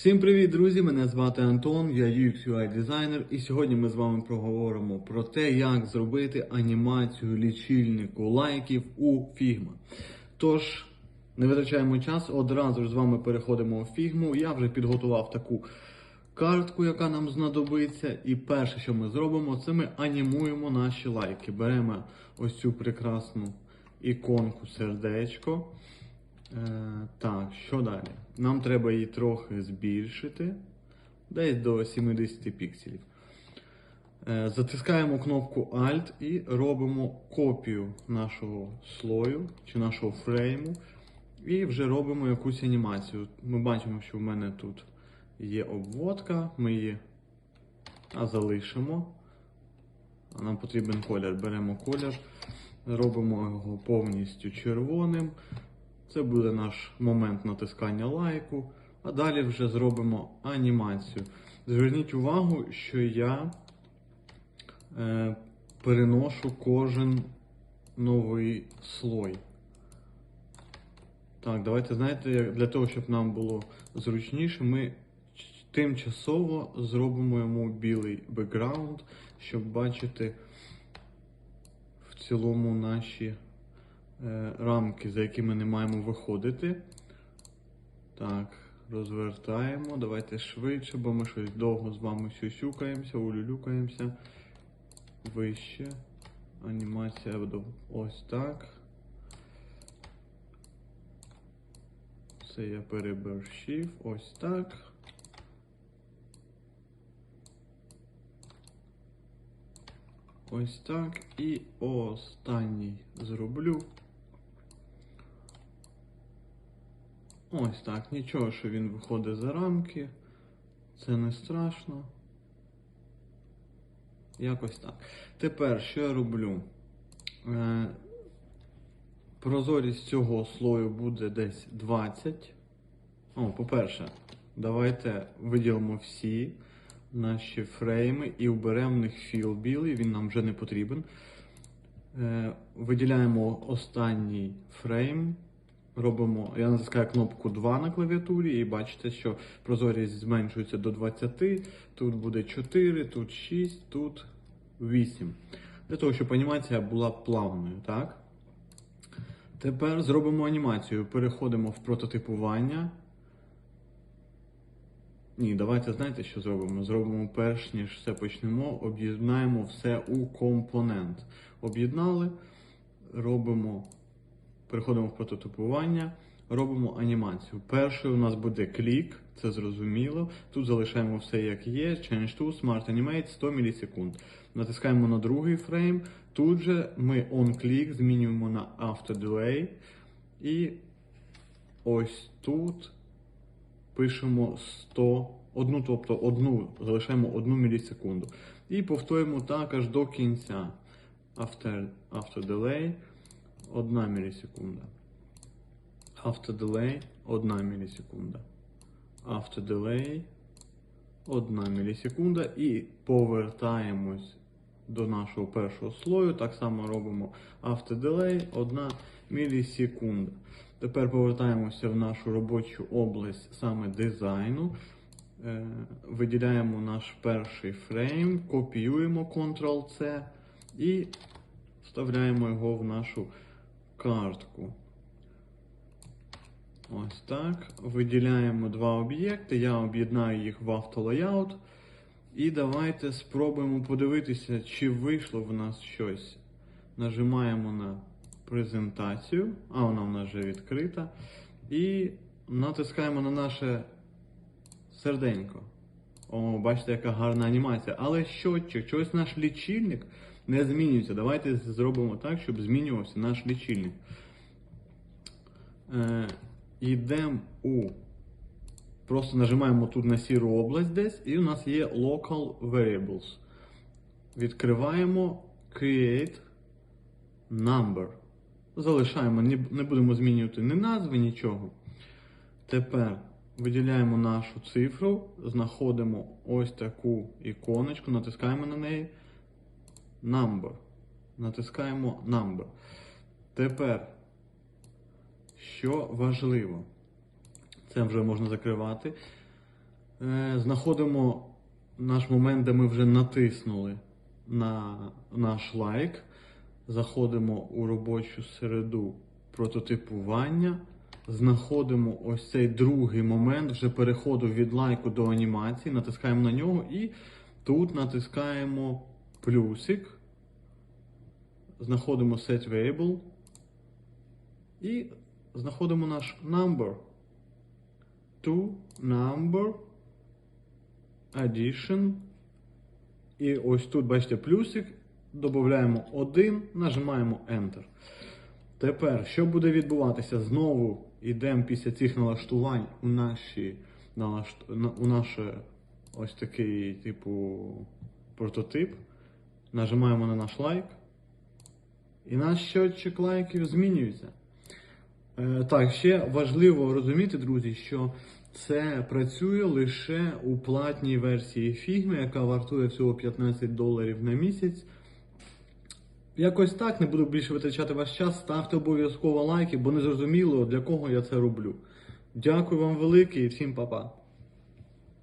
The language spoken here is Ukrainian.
Всім привіт, друзі! Мене звати Антон, я UX UI дизайнер, і сьогодні ми з вами проговоримо про те, як зробити анімацію лічильнику лайків у Figma. Тож, не витрачаємо час, одразу ж з вами переходимо у Figma. Я вже підготував таку картку, яка нам знадобиться. І перше, що ми зробимо, це ми анімуємо наші лайки. Беремо ось цю прекрасну іконку сердечко. Е, так, що далі? Нам треба її трохи збільшити, десь до 70 пікселів. Е, затискаємо кнопку Alt і робимо копію нашого слою чи нашого фрейму. І вже робимо якусь анімацію. Ми бачимо, що в мене тут є обводка, ми її залишимо. Нам потрібен колір. Беремо колір, робимо його повністю червоним. Це буде наш момент натискання лайку. А далі вже зробимо анімацію. Зверніть увагу, що я е, переношу кожен новий слой. Так, давайте знаєте, для того, щоб нам було зручніше, ми тимчасово зробимо йому білий бекграунд, щоб бачити в цілому наші рамки, за якими не маємо виходити. Так, розвертаємо. Давайте швидше, бо ми щось довго з вами сюсюкаємося, улюлюкаємося. Вище. Анімація ось так. Це я переборщив. Ось так. Ось так. І останній зроблю. Ось так. Нічого, що він виходить за рамки. Це не страшно. Якось так. Тепер що я роблю? Е, прозорість цього слою буде десь 20. О, по-перше, давайте виділимо всі наші фрейми і вберемо в них філ білий, він нам вже не потрібен. Е, виділяємо останній фрейм. Робимо, я натискаю кнопку 2 на клавіатурі і бачите, що прозорість зменшується до 20, тут буде 4, тут 6, тут 8. Для того, щоб анімація була плавною, так? Тепер зробимо анімацію. Переходимо в прототипування. Ні, давайте знаєте, що зробимо? Зробимо перш ніж все почнемо, об'єднаємо все у компонент. Об'єднали, робимо, переходимо в прототипування, робимо анімацію. Перший у нас буде клік, це зрозуміло. Тут залишаємо все як є. Change to Smart Animate 100 мілісекунд. Натискаємо на другий фрейм. Тут же ми on-click змінюємо на Auto Delay. І ось тут пишемо 100, одну, тобто одну, залишаємо 1 мілісекунду. І повторюємо так аж до кінця. After, after delay 1 мілісекунда. After delay 1 мілісекунда. After delay 1 мілісекунда. І повертаємось до нашого першого слою. Так само робимо after delay 1 мілісекунда. Тепер повертаємося в нашу робочу область саме дизайну. Е, Виділяємо наш перший фрейм, копіюємо Ctrl-C і вставляємо його в нашу картку. Ось так. Виділяємо два об'єкти. Я об'єднаю їх в автолеяут. І давайте спробуємо подивитися, чи вийшло в нас щось. Нажимаємо на презентацію, а вона в нас вже відкрита. І натискаємо на наше серденько. О, бачите, яка гарна анімація. Але щотчик, чогось наш лічильник не змінюється. Давайте зробимо так, щоб змінювався наш лічильник. Е, у. Просто нажимаємо тут на сіру область десь, і у нас є Local Variables. Відкриваємо Create Number. Залишаємо, не будемо змінювати ні назви, нічого. Тепер виділяємо нашу цифру, знаходимо ось таку іконочку, натискаємо на неї. Number. Натискаємо Number. Тепер, що важливо, це вже можна закривати. Е, знаходимо наш момент, де ми вже натиснули на наш лайк. Заходимо у робочу середу прототипування. Знаходимо ось цей другий момент вже переходу від лайку до анімації, натискаємо на нього і тут натискаємо плюсик. Знаходимо Set Variable і знаходимо наш number. To number addition. І ось тут, бачите, плюсик. Додаємо 1, нажимаємо Enter. Тепер, що буде відбуватися? Знову йдемо після цих налаштувань у наші, налашт... у наше ось такий, типу, прототип. Нажимаємо на наш лайк. І наш щотчик лайків змінюється. Е, Так, ще важливо розуміти, друзі, що це працює лише у платній версії фігми, яка вартує всього 15 доларів на місяць. Якось так, не буду більше витрачати ваш час. Ставте обов'язково лайки, бо не зрозуміло, для кого я це роблю. Дякую вам велике і всім па-па.